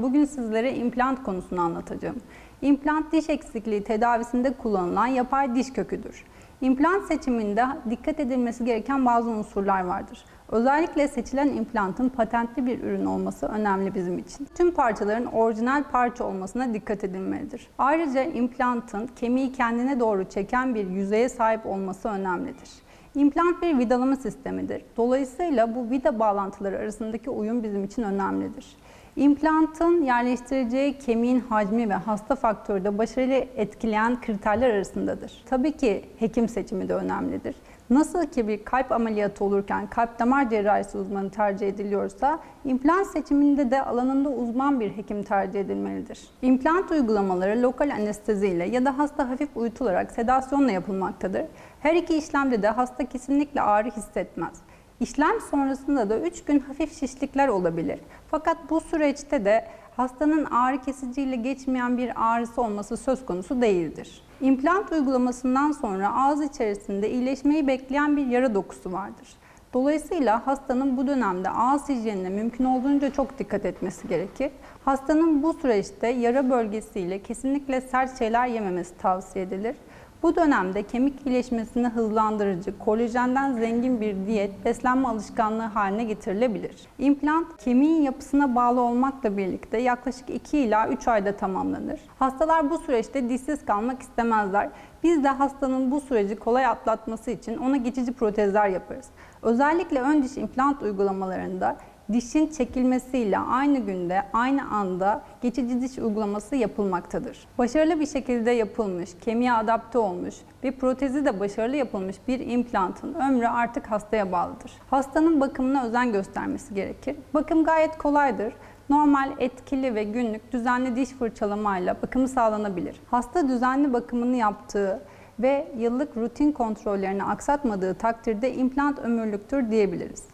Bugün sizlere implant konusunu anlatacağım. İmplant diş eksikliği tedavisinde kullanılan yapay diş köküdür. İmplant seçiminde dikkat edilmesi gereken bazı unsurlar vardır. Özellikle seçilen implantın patentli bir ürün olması önemli bizim için. Tüm parçaların orijinal parça olmasına dikkat edilmelidir. Ayrıca implantın kemiği kendine doğru çeken bir yüzeye sahip olması önemlidir. İmplant bir vidalama sistemidir. Dolayısıyla bu vida bağlantıları arasındaki uyum bizim için önemlidir. İmplantın yerleştireceği kemiğin hacmi ve hasta faktörü de başarıyı etkileyen kriterler arasındadır. Tabii ki hekim seçimi de önemlidir. Nasıl ki bir kalp ameliyatı olurken kalp damar cerrahisi uzmanı tercih ediliyorsa, implant seçiminde de alanında uzman bir hekim tercih edilmelidir. İmplant uygulamaları lokal anestezi ile ya da hasta hafif uyutularak sedasyonla yapılmaktadır. Her iki işlemde de hasta kesinlikle ağrı hissetmez. İşlem sonrasında da 3 gün hafif şişlikler olabilir. Fakat bu süreçte de hastanın ağrı kesiciyle geçmeyen bir ağrısı olması söz konusu değildir. İmplant uygulamasından sonra ağız içerisinde iyileşmeyi bekleyen bir yara dokusu vardır. Dolayısıyla hastanın bu dönemde ağız hijyenine mümkün olduğunca çok dikkat etmesi gerekir. Hastanın bu süreçte yara bölgesiyle kesinlikle sert şeyler yememesi tavsiye edilir. Bu dönemde kemik iyileşmesini hızlandırıcı, kolajenden zengin bir diyet, beslenme alışkanlığı haline getirilebilir. İmplant kemiğin yapısına bağlı olmakla birlikte yaklaşık 2 ila 3 ayda tamamlanır. Hastalar bu süreçte dişsiz kalmak istemezler. Biz de hastanın bu süreci kolay atlatması için ona geçici protezler yaparız. Özellikle ön diş implant uygulamalarında dişin çekilmesiyle aynı günde, aynı anda geçici diş uygulaması yapılmaktadır. Başarılı bir şekilde yapılmış, kemiğe adapte olmuş ve protezi de başarılı yapılmış bir implantın ömrü artık hastaya bağlıdır. Hastanın bakımına özen göstermesi gerekir. Bakım gayet kolaydır. Normal, etkili ve günlük düzenli diş fırçalamayla bakımı sağlanabilir. Hasta düzenli bakımını yaptığı ve yıllık rutin kontrollerini aksatmadığı takdirde implant ömürlüktür diyebiliriz.